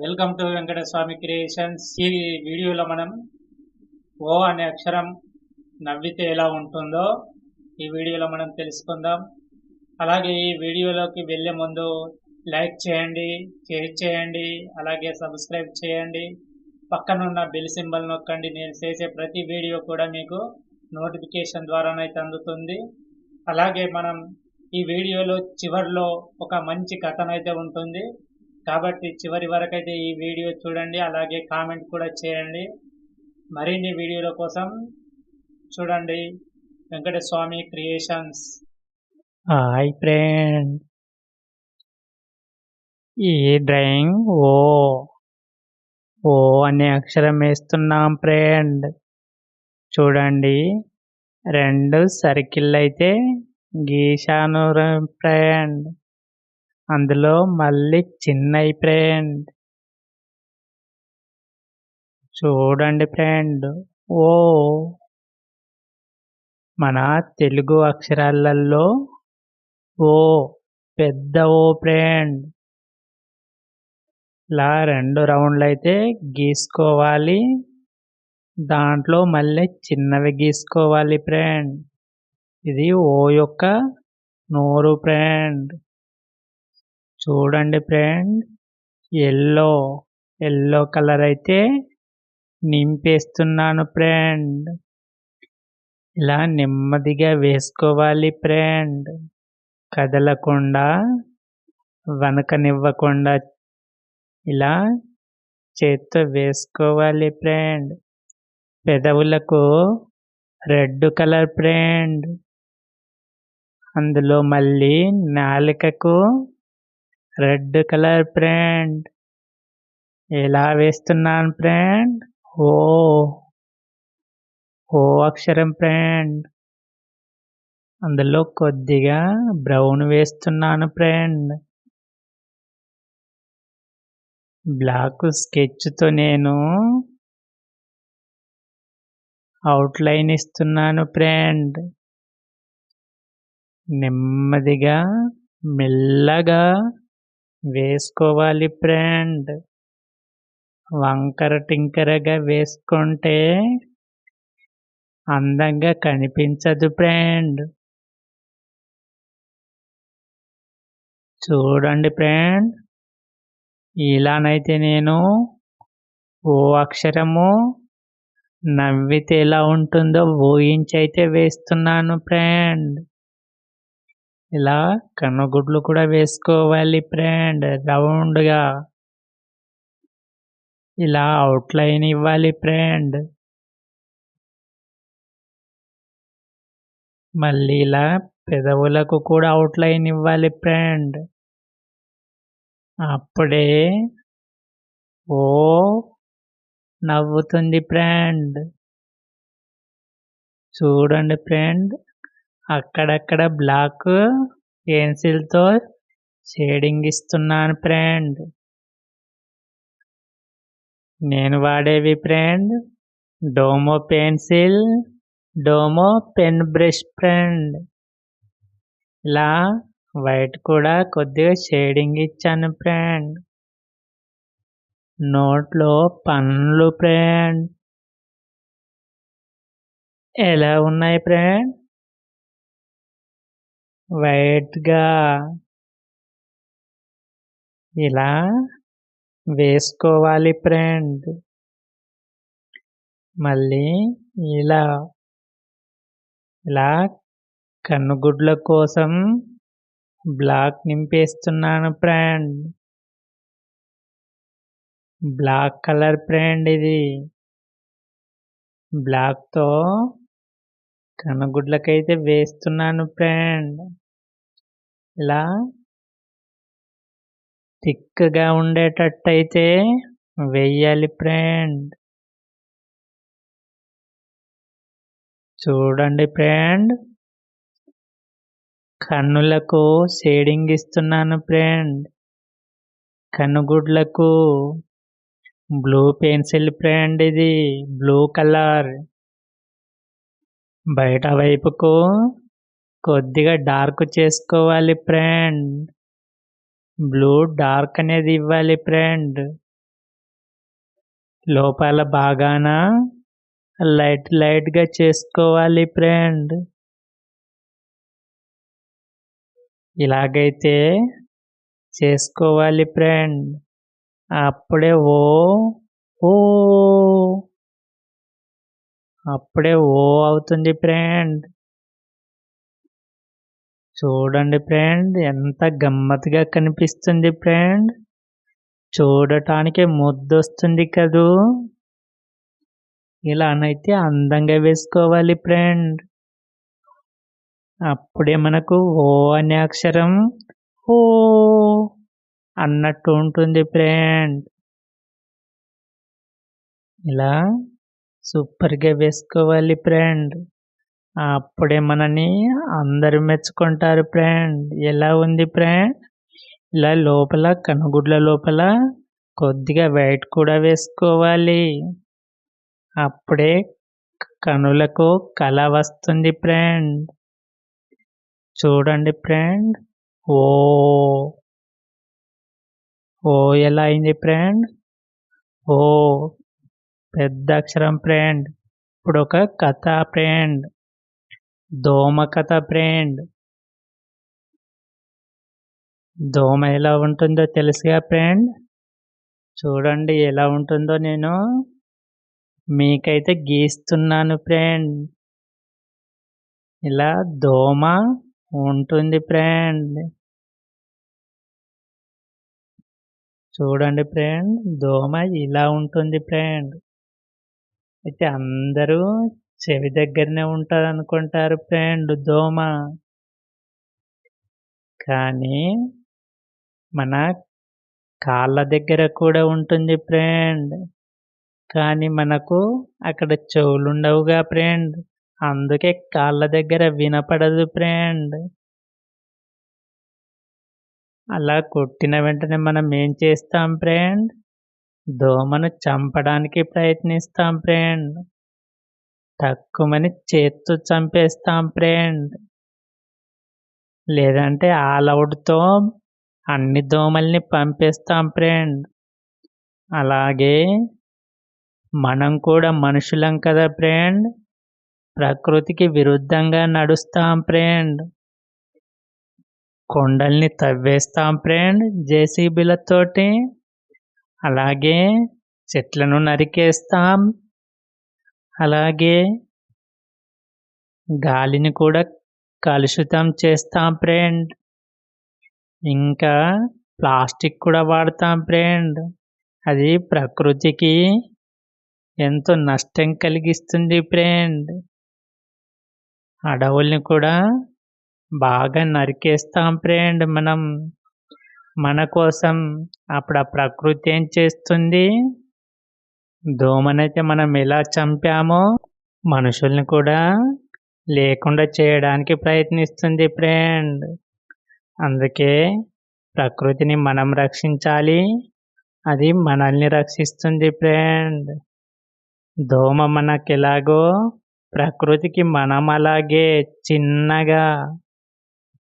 Welcome to Venkataswamy creations. ఈ వీడియోలో మనం ఓ అనే అక్షరం నవ్వితే ఎలా ఉంటుందో ఈ వీడియోలో మనం తెలుసుకుందాం. అలాగే ఈ వీడియోలోకి వెళ్ళే ముందు లైక్ చేయండి షేర్ చేయండి అలాగే సబ్స్క్రైబ్ చేయండి. పక్కనున్న బెల్ సింబల్ నొక్కండి. నేను చేసే ప్రతి వీడియో కూడా మీకు నోటిఫికేషన్ ద్వారానైతే అందుతుంది. అలాగే మనం ఈ వీడియోలో చివరిలో ఒక మంచి కథనైతే ఉంటుంది. కాబట్టి చివరి వరకైతే ఈ వీడియో చూడండి అలాగే కామెంట్ కూడా చేయండి. మరిన్ని వీడియోల కోసం చూడండి. వెంకటస్వామి క్రియేషన్స్. Hi friend. ఈ డ్రాయింగ్ ఓ ఓ అనే అక్షరం వేస్తున్నాం ఫ్రెండ్. చూడండి రెండు సర్కిల్ అయితే గీశాను ఫ్రెండ్. అందులో మళ్ళీ చిన్నయి ఫ్రెండ్ చూడండి ఫ్రెండ్ ఓ. మన తెలుగు అక్షరాలలో ఓ పెద్ద ఓ ఫ్రెండ్ ఇలా రెండు రౌండ్లు అయితే గీసుకోవాలి. దాంట్లో మళ్ళీ చిన్నవి గీసుకోవాలి ఫ్రెండ్ ఇది ఓ యొక్క నోరు ఫ్రెండ్ చూడండి ఫ్రెండ్ ఎల్లో ఎల్లో కలర్ అయితే నింపేస్తున్నాను ఫ్రెండ్ ఇలా నెమ్మదిగా వేసుకోవాలి ఫ్రెండ్ కదలకుండా వనకనివ్వకుండా ఇలా చేత్తో వేసుకోవాలి ఫ్రెండ్ పెదవులకు రెడ్ కలర్ ఫ్రెండ్ అందులో మళ్ళీ నాలికకు రెడ్ కలర్ ఫ్రెండ్ ఎలా వేస్తున్నాను ఫ్రెండ్ ఓ ఓ అక్షరం ఫ్రెండ్ అందులో కొద్దిగా బ్రౌన్ వేస్తున్నాను ఫ్రెండ్ బ్లాక్ స్కెచ్తో నేను అవుట్లైన్ ఇస్తున్నాను ఫ్రెండ్ నెమ్మదిగా మెల్లగా వేసుకోవాలి ఫ్రెండ్ వంకర టింకరగా వేసుకుంటే అందంగా కనిపించదు ఫ్రెండ్ చూడండి ఫ్రెండ్ ఇలానైతే నేను ఓ అక్షరము నవ్వితే ఎలా ఉంటుందో ఊహించి అయితే వేస్తున్నాను ఫ్రెండ్ ఇలా కన్నుగుడ్లు కూడా వేసుకోవాలి ఫ్రెండ్ రౌండ్గా. ఇలా అవుట్లైన్ ఇవ్వాలి ఫ్రెండ్ మళ్ళీ ఇలా పెదవులకు కూడా అవుట్లైన్ ఇవ్వాలి ఫ్రెండ్ అప్పుడే ఓ నవ్వుతుంది ఫ్రెండ్ చూడండి ఫ్రెండ్ అక్కడక్కడ బ్లాక్ పెన్సిల్తో షేడింగ్ ఇస్తున్నాను ఫ్రెండ్. నేను వాడేవి friend. Doms pencil Doms pen brush friend. ఇలా వైట్ కూడా కొద్దిగా షేడింగ్ ఇచ్చాను ఫ్రెండ్. నోట్లో పనులు ఫ్రెండ్. ఎలా ఉన్నాయి ఫ్రెండ్? వైట్గా ఇలా వేసుకోవాలి ఫ్రెండ్. మళ్ళీ ఇలా ఇలా కన్నుగుడ్ల కోసం బ్లాక్ నింపేస్తున్నాను ఫ్రెండ్. బ్లాక్ కలర్ ఫ్రెండ్ ఇది. బ్లాక్తో కనుగుడ్లకైతే వేస్తున్నాను ఫ్రెండ్. ఇలా థిక్గా ఉండేటట్టయితే వెయ్యాలి ఫ్రెండ్. చూడండి ఫ్రెండ్. కన్నులకు షేడింగ్ ఇస్తున్నాను ఫ్రెండ్. కనుగుడ్లకు బ్లూ పెన్సిల్ ఫ్రెండ్ ఇది బ్లూ కలర్. బయట వైపుకు కొద్దిగా డార్క్ చేసుకోవాలి ఫ్రెండ్. బ్లూ డార్క్ అనేది ఇవ్వాలి ఫ్రెండ్. లోపల బాగాన? లైట్ లైట్గా చేసుకోవాలి ఫ్రెండ్. ఇలాగైతే చేసుకోవాలి ఫ్రెండ్. అప్పుడే ఓ ఓ. అప్పుడే ఓ అవుతుంది ఫ్రెండ్. చూడండి ఫ్రెండ్ ఎంత గమ్మత్తుగా కనిపిస్తుంది ఫ్రెండ్. చూడటానికి ముద్దొస్తుంది కదూ. ఇలానైతే అందంగా వేసుకోవాలి ఫ్రెండ్. అప్పుడే మనకు ఓ అనే అక్షరం ఓ అన్నట్టు ఉంటుంది ఫ్రెండ్. ఇలా సూపర్గా వేసుకోవాలి ఫ్రెండ్. అప్పుడే మనని అందరు మెచ్చుకుంటారు ఫ్రెండ్. ఎలా ఉంది ఫ్రెండ్? ఇలా లోపల కనుగుడ్ల లోపల కొద్దిగా వైట్ కూడా వేసుకోవాలి. అప్పుడే కనులకు కళ వస్తుంది ఫ్రెండ్. చూడండి ఫ్రెండ్. ఓ ఓ ఎలా అయింది ఫ్రెండ్? ఓ పెద్ద అక్షరం ఫ్రెండ్. ఇప్పుడు ఒక కథ ఫ్రెండ్. దోమ కథ ఫ్రెండ్ దోమ ఎలా ఉంటుందో తెలుసుగా ఫ్రెండ్ చూడండి ఎలా ఉంటుందో నేను. మీకైతే గీస్తున్నాను ఫ్రెండ్ ఇలా దోమ ఉంటుంది ఫ్రెండ్ చూడండి ఫ్రెండ్ దోమ ఇలా ఉంటుంది ఫ్రెండ్ అయితే అందరూ చెవి దగ్గరనే ఉంటుంది అనుకుంటారు ఫ్రెండ్ దోమ. కానీ మన కాళ్ళ దగ్గర కూడా ఉంటుంది ఫ్రెండ్. కానీ మనకు అక్కడ చెవులు ఉండవుగా ఫ్రెండ్. అందుకే కాళ్ళ దగ్గర వినపడదు ఫ్రెండ్. అలా కొట్టిన వెంటనే మనం ఏం చేస్తాం ఫ్రెండ్? దోమను చంపడానికి ప్రయత్నిస్తాం ఫ్రెండ్. తక్కువని చేత్తో చంపేస్తాం ఫ్రెండ్. లేదంటే ఆల్ అవుట్తో అన్ని దోమల్ని పంపేస్తాం ఫ్రెండ్. అలాగే మనం కూడా మనుషులం కదా ఫ్రెండ్. ప్రకృతికి విరుద్ధంగా నడుస్తాం ఫ్రెండ్. కొండల్ని తవ్వేస్తాం ఫ్రెండ్ జేసీబీలతోటి. అలాగే చెట్లను నరికేస్తాం. అలాగే గాలిని కూడా కలుషితం చేస్తాం ఫ్రెండ్ ఇంకా ప్లాస్టిక్ కూడా వాడతాం ఫ్రెండ్ అది ప్రకృతికి ఎంతో నష్టం కలిగిస్తుంది ఫ్రెండ్ అడవుల్ని కూడా బాగా నరికేస్తాం ఫ్రెండ్ మనం. మన కోసం అప్పుడు ఆ ప్రకృతి ఏం చేస్తుంది? దోమనైతే మనం ఎలా చంపామో మనుషుల్ని కూడా లేకుండా చేయడానికి ప్రయత్నిస్తుంది ఫ్రెండ్. అందుకే ప్రకృతిని మనం రక్షించాలి. అది మనల్ని రక్షిస్తుంది ఫ్రెండ్. దోమ మనకెలాగో ప్రకృతికి మనం అలాగే చిన్నగా